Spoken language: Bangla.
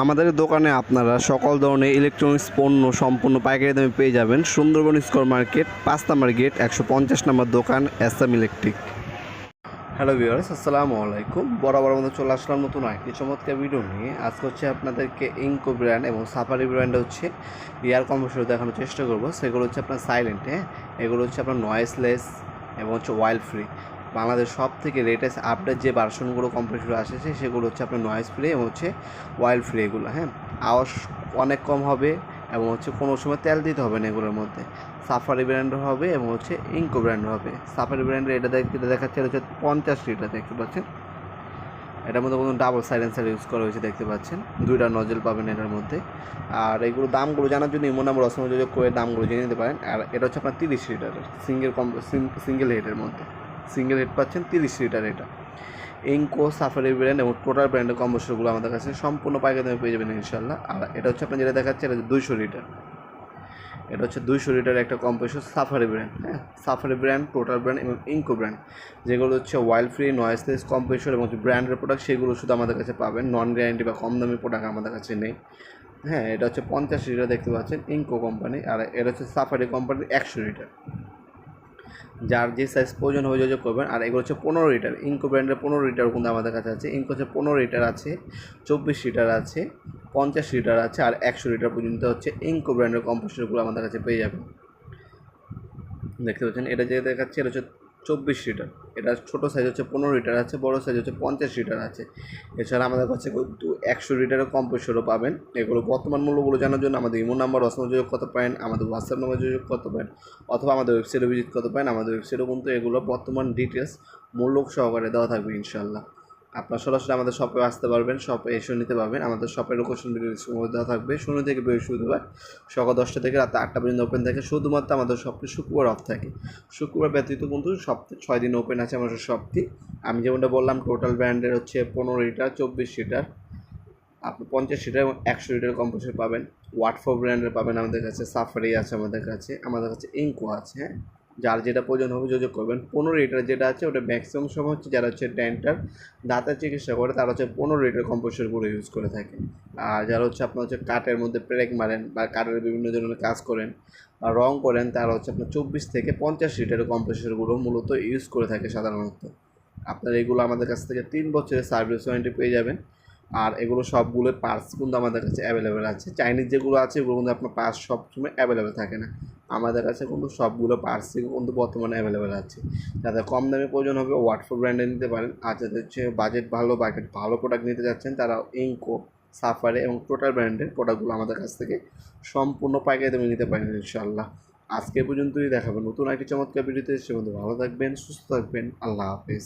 আমাদের দোকানে আপনারা সকল ধরনের ইলেকট্রনিক্স পণ্য সম্পূর্ণ পাইকারি দামে পেয়ে যাবেন। সুন্দরবন স্কোয়ার মার্কেট, পাঁচ নাম্বার গেট, একশো পঞ্চাশ নম্বর দোকান এসএম ইলেকট্রিক। হ্যালো ভিউয়ার্স, আসসালামু আলাইকুম। বরাবর মতো চলে আসলাম নতুন আরেকটি চমৎকার ভিডিও নিয়ে। আজকে হচ্ছে আপনাদেরকে ইঙ্কো ব্র্যান্ড এবং সাফারি ব্র্যান্ড হচ্ছে এয়ার কম্প্রেসর দেখানোর চেষ্টা করব। সেগুলো হচ্ছে আপনার সাইলেন্ট হ্যাঁ? এগুলো হচ্ছে আপনার নয়েসলেস এবং হচ্ছে ওয়াইল্ড ফ্রি বাংলাদেশ সব থেকে লেটেস্ট আপডেট যে ভার্সনগুলো কম্প্রেসর আসেছে সেগুলো হচ্ছে আপনার নয়েজ ফ্রি এবং হচ্ছে ওয়াইল্ড ফ্রি এগুলো হ্যাঁ? আওয়াজ অনেক কম হবে এবং হচ্ছে কোনো সময় তেল দিতে হবে না এগুলোর মধ্যে। সাফারি ব্র্যান্ড হবে এবং হচ্ছে ইঙ্কো ব্র্যান্ড হবে। সাফারি ব্র্যান্ডের এটা দেখ, এটা দেখাচ্ছে হচ্ছে পঞ্চাশ লিটার দেখতে পাচ্ছেন? এটার মধ্যে কোনো ডাবল সাইলেন্সার ইউজ করা হয়েছে, দেখতে পাচ্ছেন? দুইটা নজল পাবেন এটার মধ্যে। আর এগুলো দামগুলো জানার জন্য ইমো নাম্বার অসংযোগ করে দামগুলো জেনে নিতে পারেন। আর এটা হচ্ছে আপনার তিরিশ লিটারের সিঙ্গেল কম সিঙ্গেল হেডের মধ্যে। সিঙ্গেল হেড পাচ্ছেন তিরিশ লিটার এটা। ইঙ্কো সাফারি ব্র্যান্ড এবং টোটাল ব্র্যান্ডের কম্বোসগুলো আমাদের কাছে সম্পূর্ণ পাইকারি দামে পেয়ে যাবেন ইনশাল্লাহ আর এটা হচ্ছে আপনার যেটা দেখাচ্ছে, এটা দুইশো লিটার। এটা হচ্ছে দুইশো লিটার একটা কম্পোসর সাফারি ব্র্যান্ড হ্যাঁ? সাফারি ব্র্যান্ড টোটাল ব্র্যান্ড এবং ইঙ্কো ব্র্যান্ড যেগুলো হচ্ছে ওয়াইল্ড ফ্রি নয়েসলেস কম্পোসর এবং ব্র্যান্ডের প্রোডাক্ট সেগুলো শুধু আমাদের কাছে পাবেন। নন গ্যারান্টি বা কম দামি প্রোডাক্ট আমাদের কাছে নেই। হ্যাঁ এটা হচ্ছে পঞ্চাশ লিটার দেখতে পাচ্ছেন ইঙ্কো কোম্পানি আর এটা হচ্ছে সাফারি কোম্পানির একশো লিটার। যার যে সাইজ প্রয়োজন হবে যোগাযোগ করবেন। আর এগুলো হচ্ছে পনেরো লিটার ইঙ্কো ব্র্যান্ডের পনেরো লিটার কিন্তু আমাদের কাছে আছে। ইঙ্কো হচ্ছে পনেরো লিটার আছে, চব্বিশ লিটার আছে, পঞ্চাশ লিটার আছে, আর একশো লিটার পর্যন্ত হচ্ছে ইঙ্কো ব্র্যান্ডের কম্পোস্টারগুলো আমাদের কাছে পেয়ে যাবে দেখতে পাচ্ছেন? এটা যে দেখাচ্ছে, এটা হচ্ছে চব্বিশ লিটার। এটা ছোটো সাইজ হচ্ছে পনেরো লিটার আছে, বড়ো সাইজ হচ্ছে পঞ্চাশ লিটার আছে। এছাড়া আমাদের কাছে কিন্তু একশো লিটারের কম্পোসরও পাবেন। এগুলো বর্তমান মূল্যগুলো জানার জন্য আমাদের ইমো নাম্বার অসম যোগ করতে পারেন, আমাদের হোয়াটসঅ্যাপ নাম্বার যোগ করতে পারেন, অথবা আমাদের ওয়েবসাইটে ভিজিট করতে পারেন। আমাদের ওয়েবসাইটেও কিন্তু এগুলো বর্তমান ডিটেলস মূল্য সহকারে দেওয়া থাকবে ইনশাল্লাহ আপনার সরাসরি আমাদের শপে আসতে পারবেন শপে এসে নিতে পারবেন। আমাদের শপের লোকেশন ভিডিও দেওয়া থাকবে। শূন্য থেকে বৃহস্পতিবার সকাল দশটা থেকে রাত আটটা পর্যন্ত ওপেন থাকে। শুধুমাত্র আমাদের শপটি শুক্রবার অফ থাকে। শুক্রবার ব্যতীত কিন্তু সপ্তাহে ছয় দিন ওপেন আছে আমাদের শপটি আমি যেমনটা বললাম টোটাল ব্র্যান্ডের হচ্ছে পনেরো লিটার চব্বিশ লিটার আপনি পঞ্চাশ লিটার এবং একশো লিটার কম্পোসার পাবেন। ওয়াটফোর ব্র্যান্ডের পাবেন আমাদের কাছে সাফারি আছে আমাদের কাছে আমাদের কাছে ইঙ্কো আছে হ্যাঁ? যার যেটা প্রয়োজন হবে যোগাযোগ করবেন। পনেরো লিটার যেটা আছে, ওটা ম্যাক্সিমাম সময় হচ্ছে যারা হচ্ছে ডেন্টার দাঁতের চিকিৎসা করে, তারা হচ্ছে পনেরো লিটার কম্পোসারগুলো ইউজ করে থাকে। আর যারা হচ্ছে আপনার হচ্ছে কাঠের মধ্যে প্রেক মারেন বা কাঠের বিভিন্ন ধরনের কাজ করেন বা রং করেন, তারা হচ্ছে আপনার চব্বিশ থেকে পঞ্চাশ লিটারের কম্পোসারগুলো মূলত ইউজ করে থাকে সাধারণত। আপনার এগুলো আমাদের কাছ থেকে তিন বছরের সার্ভিস ওয়ারেন্টি পেয়ে যাবেন। আর এগুলো সবগুলো পার্টস কিন্তু আমাদের কাছে অ্যাভেলেবেল আছে। চাইনিজ যেগুলো আছে, এগুলো কিন্তু আপনার পার্টস সবসময় অ্যাভেলেবেল থাকে না। আমাদের কাছে কিন্তু সবগুলো পার্টসই কিন্তু বর্তমানে অ্যাভেলেবেল আছে। যাদের কম দামে প্রয়োজন হবে ওয়াটফোর ব্র্যান্ডে নিতে পারেন। আর যাদের হচ্ছে বাজেট ভালো বাজেট ভালো প্রোডাক্ট নিতে যাচ্ছেন, তারা ইঙ্কো সাফারে এবং টোটাল ব্র্যান্ডের প্রোডাক্টগুলো আমাদের কাছ থেকে সম্পূর্ণ পাইকারি দামে নিতে পারেন ইনশাল্লাহ আজকে পর্যন্তই দেখাবেন নতুন একটি চমৎকার ভিডিওতে সে ভালো থাকবেন, সুস্থ থাকবেন। আল্লাহ হাফেজ।